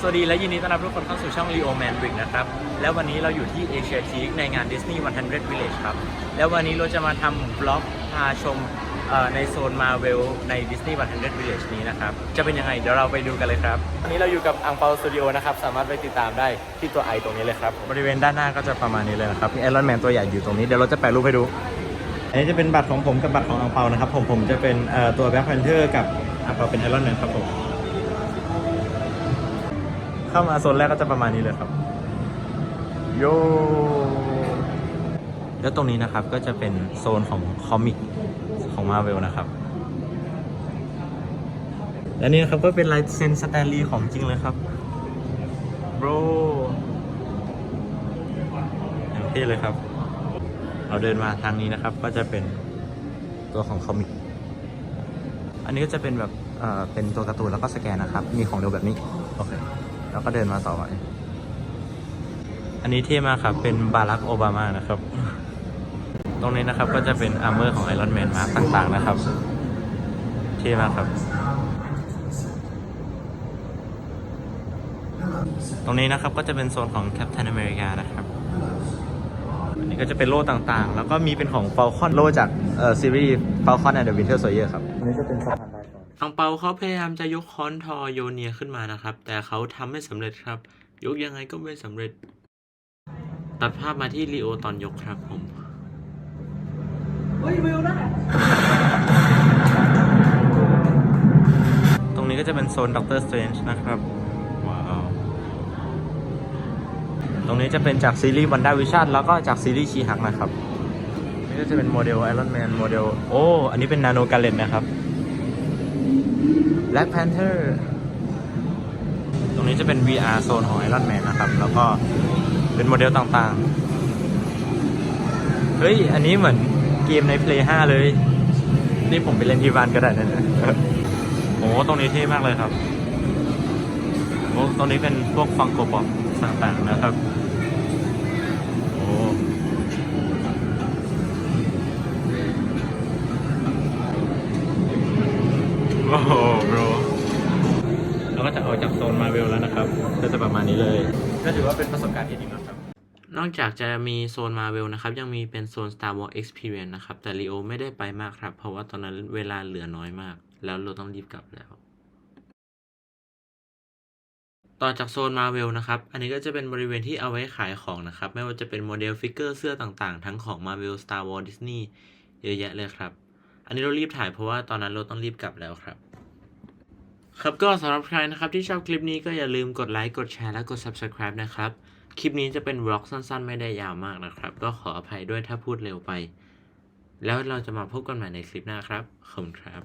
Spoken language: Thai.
สวัสดีและยินดีต้อนรับทุกคนเข้าสู่ช่อง Leo Man Brick นะครับ แล้ววันนี้เราอยู่ที่ Asia Teak ในงาน Disney 100 Village ครับ แล้ววันนี้เราจะมาทำบล็อกพาชมเอ่อในโซน Marvel ใน Disney 100 Village นี้นะครับ จะเป็นยังไง เดี๋ยวเราไปดูกันเลยครับ วันนี้เราอยู่กับอังเปาสตูดิโอนะครับ สามารถไปติดตามได้ที่ตัวไอตรงนี้เลยครับ บริเวณด้านหน้าก็จะประมาณนี้เลยนะครับ มีไอรอนแมนตัวใหญ่อยู่ตรงนี้ เดี๋ยวเราจะแปะรูปให้ดู อันนี้จะเป็นบัตรของผมกับบัตรของอังเปานะครับ ผมผมจะเป็นเอ่อตัวแบ็คแพนเทอร์กับอังเปาเป็นไอรอนแมนครับผม เข้ามาโซนแรกก็จะประมาณนี้เลยครับ โย แล้วตรงนี้นะครับก็จะเป็นโซนของคอมิกของมา r v e l นะครับ และนี่นะครับก็เป็นลายเซ็นสแตนลีย์ของจริงเลยครับโบรอย่างเท่เลยครับ เราเดินมาทางนี้นะครับ ก็จะเป็นตัวของคอมิก อันนี้ก็จะเป็นแบบ เอ่อ เป็นตัวการ์ตูนแล้วก็สแกนนะครับ มีของเร็วแบบนี้ โอเค แล้วก็เดินมาต่อไป อันนี้เท่มากครับ เป็นบารักโอบามานะครับ ตรงนี้นะครับก็จะเป็นอาร์เมอร์ของไอรอนแมนมาร์กต่างๆนะครับเท่มากครับ ตรงนี้นะครับก็จะเป็นโซนของ Captain America นะครับอันนี้ก็จะเป็นโล่ต่างๆ แล้วก็มีเป็นของ Falcon โล่จากเอ่อซีรีส์ Falcon and the Winter Soldier ครับอันนี้จะเป็นสะพานไดก่ อนอังเปาเขาพยายามจะยกค้อนทอโยเนียขึ้นมานะครับ แต่เขาทำไม่สำเร็จครับ ยกยังไงก็ไม่สำเร็จ ตัดภาพมาที่ลีโอตอนยกครับผมตรงนี้ก็จะเป็นโซนด็อกเตอร์สเตรนจ์นะครับ ว้าว ตรงนี้จะเป็นจากซีรีส์วันด้าวิชั่นแล้วก็จากซีรีส์ชีฮักนะครับ นี่ก็จะเป็นโมเดลไอรอนแมนโมเดล โอ้ อันนี้เป็นนาโนกาเลนนะครับ Black Panther ตรงนี้จะเป็น VR โซนของไอรอนแมนนะครับ แล้วก็เป็นโมเดลต่างๆ เฮ้ย อันนี้เหมือนเกมใน Play 5 เลย นี่ผมไปเล่นที่บ้านก็ได้นะนะโอ้ตรงนี้เท่มากเลยครับโอ้ตรงนี้เป็นพวกฟังโกบอกต่างๆนะครับ โอ้ โอ้โหโบรเราก็จะออกจากโซนมาเวลแล้วนะครับ ก็จะประมาณนี้เลย ก็ถือว่าเป็นประสบการณ์ที่ดีมากครับ นอกจากจะมีโซนมาเวลนะครับ ยังมีเป็นโซน Star Wars Experience นะครับ แต่ลีโอไม่ได้ไปมากครับ เพราะว่าตอนนั้นเวลาเหลือน้อยมาก แล้วเราต้องรีบกลับแล้ว ต่อจากโซนมาเวลนะครับ อันนี้ก็จะเป็นบริเวณที่เอาไว้ขายของนะครับ ไม่ว่าจะเป็นโมเดลฟิกเกอร์เสื้อต่างๆ ทั้งของ Marvel Star Wars Disney เยอะแยะเลยครับ อันนี้เรารีบถ่ายเพราะว่าตอนนั้นเราต้องรีบกลับแล้วครับ ครับก็สำหรับใครนะครับที่ชอบคลิปนี้ก็อย่าลืมกดไลค์กดแชร์และกด Subscribe นะครับ คลิปนี้จะเป็นวล็อกสั้นๆ ไม่ได้ยาวมากนะครับ ก็ขออภัยด้วยถ้าพูดเร็วไป แล้วเราจะมาพบกันใหม่ในคลิปหน้าครับ ขอบคุณครับ